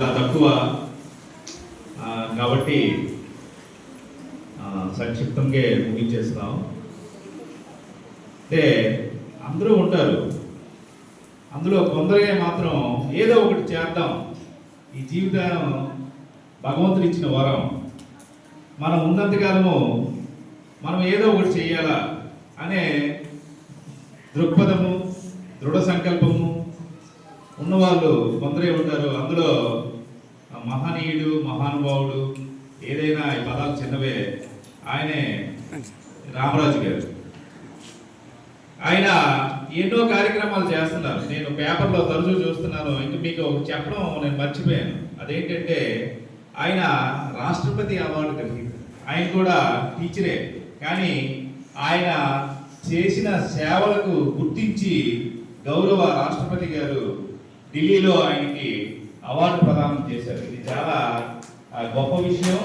చాలా తక్కువ కాబట్టి సంక్షిప్తంగా ముగించేస్తాం అంటే అందరూ ఉంటారు. అందులో కొందరే మాత్రం ఏదో ఒకటి చేద్దాం. ఈ జీవితం భగవంతుడు ఇచ్చిన వరం. మనం ఉన్నంతకాలము మనం ఏదో ఒకటి చేయాలా అనే దృక్పథము దృఢ సంకల్పము ఉన్నవాళ్ళు కొందరే ఉంటారు. అందులో మహనీయుడు మహానుభావుడు ఏదైనా ఈ పదాలు చిన్నవే. ఆయనే రామరాజు గారు. ఆయన ఎన్నో కార్యక్రమాలు చేస్తున్నారు. నేను పేపర్లో తరచూ చూస్తున్నాను. ఇంకా మీకు చెప్పడం నేను మర్చిపోయాను. అదేంటంటే ఆయన రాష్ట్రపతి అవార్డు కలిగింది. ఆయన కూడా టీచరే. కానీ ఆయన చేసిన సేవలకు గుర్తించి గౌరవ రాష్ట్రపతి గారు ఢిల్లీలో ఆయనకి అవార్డు ప్రదానం చేశారు. ఇది చాలా గొప్ప విషయం.